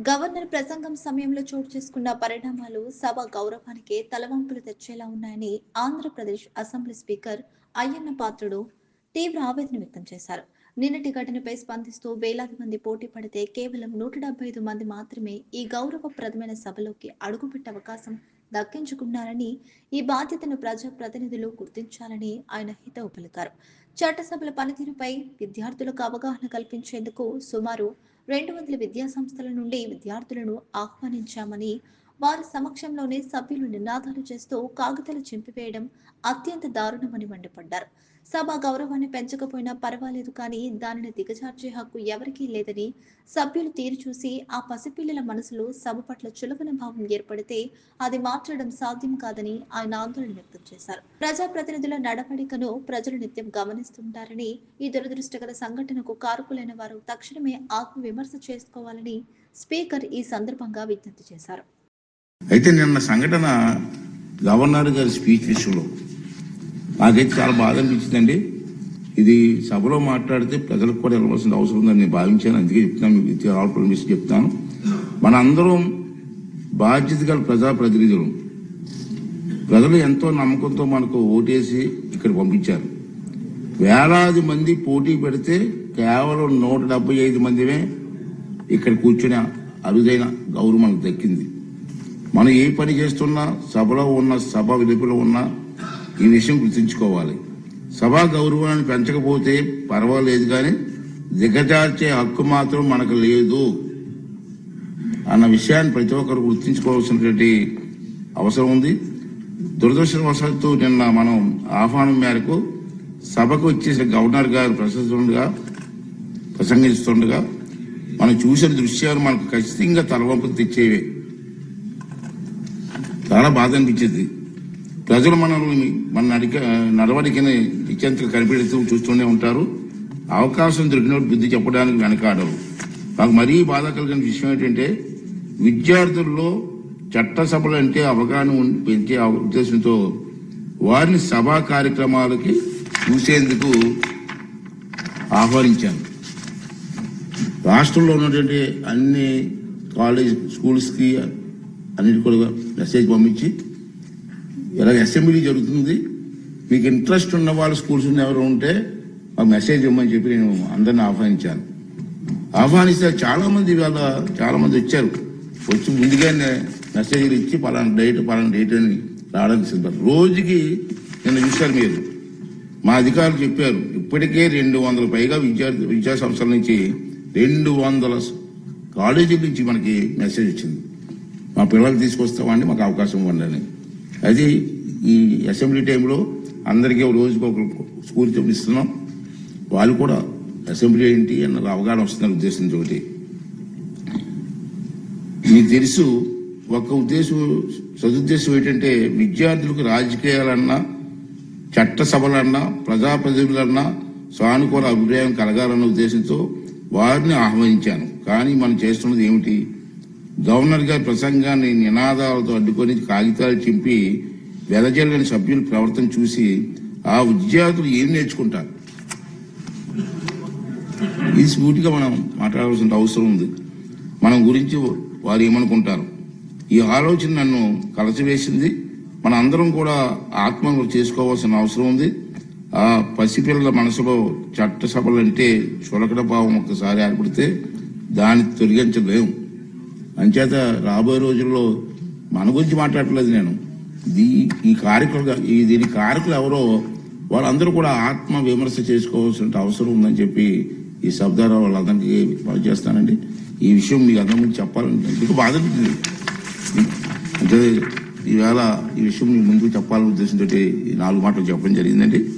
Governor ప్రసంగం సమయంలో చోటు చేసుకున్న పరిణామాలు సభ గౌరవానికి తలవంపులు తెచ్చేలా ఉన్నాయని ఆంధ్రప్రదేశ్ అసెంబ్లీ స్పీకర్ అయ్యన్న పాత్రుడు తీవ్ర ఆవేదన వ్యక్తం చేశారు. నిన్నటి ఘటనపై స్పందిస్తూ వేలాది మంది పోటీ పడితే కేవలం నూట డెబ్బై ఐదు మంది మాత్రమే ఈ గౌరవప్రదమైన సభలోకి అడుగుపెట్టే అవకాశం దక్కించుకున్నారని ఈ బాధ్యతను ప్రజా ప్రతినిధులు గుర్తించాలని ఆయన హితవు పలికారు. చట్టసభల పనితీరుపై విద్యార్థులకు అవగాహన కల్పించేందుకు సుమారు రెండు వందల విద్యా సంస్థల నుండి విద్యార్థులను ఆహ్వానించామని వారి సమక్షంలోనే సభ్యులు నినాదాలు చేస్తూ కాగితాలు చింపివేయడం అత్యంత దారుణమని మండిపడ్డారు. సభ గౌరవాన్ని పెంచకపోయినా పర్వాలేదు కానీ దానిని దిగజార్చే హక్కు ఎవరికీ లేదని సభ్యులు తీరు చూసి ఆ పసిపిల్లల మనసులో సభ పట్ల చులకన భావం ఏర్పడితే అది మార్చడం సాధ్యం కాదని ఆయన ఆందోళన వ్యక్తం చేశారు. ప్రజాప్రతినిధుల నడవడికను ప్రజలు నిత్యం గమనిస్తుంటారని ఈ దురదృష్టకర సంఘటనకు కారకులైన వారు తక్షణమే ఆత్మవిమర్శ చేసుకోవాలని స్పీకర్ ఈ సందర్భంగా విజ్ఞప్తి చేశారు. అయితే నిన్న సంఘటన గవర్నర్ గారి స్పీచ్ విషయంలో నాకైతే చాలా బాధ అనిపించిందండి. ఇది సభలో మాట్లాడితే ప్రజలకు కూడా వెళ్ళవలసిన అవసరం ఉందని నేను భావించాను. అందుకే చెప్తున్నాను మీకు ఇది ఆల్ పర్మిషన్ చెప్తాను. మన అందరం బాధ్యత గల ప్రజాప్రతినిధులు. ప్రజలు ఎంతో నమ్మకంతో మనకు ఓటేసి ఇక్కడ పంపించారు. వేలాది మంది పోటీ పెడితే కేవలం నూట డెబ్బై ఐదు మందిమే ఇక్కడ కూర్చుని అరుదైన గౌరవం మనకు దక్కింది. మనం ఏ పని చేస్తున్నా సభలో ఉన్న సభ విలుపులో ఉన్న ఈ విషయం గుర్తుంచుకోవాలి. సభా గౌరవాన్ని పెంచకపోతే పర్వాలేదు కానీ దిగజార్చే హక్కు మాత్రం మనకు లేదు అన్న విషయాన్ని ప్రతి ఒక్కరు గుర్తుంచుకోవాల్సినటువంటి అవసరం ఉంది. దురదృష్టవశాత్తు నిన్న మనం ఆహ్వానం మేరకు సభకు వచ్చేసిన గవర్నర్ గారు ప్రసంగిస్తుండగా ప్రసంగిస్తుండగా మనం చూసిన దృశ్యాలు మనకు ఖచ్చితంగా తలవంపు తెచ్చేవే. చాలా బాధ అనిపించింది. ప్రజలు మనల్ని మన నడిక నడవడికని నిత్యంతగా కనిపెడుతూ చూస్తూనే ఉంటారు. అవకాశం దొరికినప్పుడు బుద్ధి చెప్పడానికి వెనకాడరు. నాకు మరీ బాధ కలిగిన విషయం ఏంటంటే విద్యార్థుల్లో చట్టసభలు అంటే అవగాహన ఉం- పెంచే ఉద్దేశంతో వారిని సభా కార్యక్రమాలకి చూసేందుకు ఆహ్వానించాను. రాష్ట్రంలో ఉన్నటువంటి అన్ని కాలేజ్ స్కూల్స్కి అన్నిటి కూడా మెసేజ్ పంపించి ఇలాగ అసెంబ్లీ జరుగుతుంది. మీకు ఇంట్రెస్ట్ ఉన్న వాళ్ళు స్కూల్స్ ఉన్న ఎవరు ఉంటే ఆ మెసేజ్ ఇవ్వమని చెప్పి నేను అందరిని ఆహ్వానించాను. ఆహ్వానిస్తే చాలా మంది ఇవాళ చాలా మంది వచ్చారు. వచ్చి ముందుగానే మెసేజ్లు ఇచ్చి పలానా డేట్ పలానా డేట్ అని రావడానికి సిద్ధం రోజుకి నిన్న చూశారు మీరు. మా అధికారులు చెప్పారు ఇప్పటికే రెండు వందల పైగా విద్యార్థి విద్యా సంస్థల నుంచి రెండు వందల కాలేజీల నుంచి మనకి మెసేజ్ వచ్చింది. మా పిల్లలు తీసుకొస్తామండి మాకు అవకాశం ఇవ్వండి అది ఈ అసెంబ్లీ టైంలో అందరికీ ఒక రోజుకి ఒక స్కూల్ చూపిస్తున్నాం వాళ్ళు కూడా అసెంబ్లీ ఏంటి అన్న అవగాహన వస్తున్న ఉద్దేశంతో మీకు తెలుసు ఒక ఉద్దేశం సదుద్దేశం ఏంటంటే విద్యార్థులకు రాజకీయాలన్నా చట్టసభలన్నా ప్రజాప్రతినిధులన్నా సానుకూల అభిప్రాయం కలగాలన్న ఉద్దేశంతో వారిని ఆహ్వానించాను. కానీ మనం చేస్తున్నది ఏమిటి? గవర్నర్ గారి ప్రసంగాన్ని నినాదాలతో అడ్డుకొని కాగితాలు చింపి వెదజల్లని సభ్యుల ప్రవర్తన చూసి ఆ విద్యార్థులు ఏం నేర్చుకుంటారు? ఈ సూటిగా మనం మాట్లాడాల్సిన అవసరం ఉంది. మనం గురించి వారు ఏమనుకుంటారు? ఈ ఆలోచన నన్ను కలచివేసింది మన అందరం కూడా ఆత్మ చేసుకోవాల్సిన అవసరం ఉంది. ఆ పసిపిల్లల మనసులో చట్టసభలంటే చులకడ భావం ఒక్కసారి ఏర్పడితే దాన్ని తొలగించలేము అంచేత రాబోయే రోజుల్లో మన గురించి మాట్లాడట్లేదు నేను. దీ ఈ కారకులుగా ఈ దీని కారకులు ఎవరో వాళ్ళందరూ కూడా ఆత్మ విమర్శ చేసుకోవాల్సిన అవసరం ఉందని చెప్పి ఈ శబ్దాల వాళ్ళందరికీ పనిచేస్తానండి ఈ విషయం మీకు అందరి ముందు చెప్పాలని మీకు బాధ అనిపించింది. అంటే ఈవేళ ఈ విషయం మీ ముందుకు చెప్పాలనే ఉద్దేశంతో ఈ నాలుగు మాటలు చెప్పడం జరిగిందండి.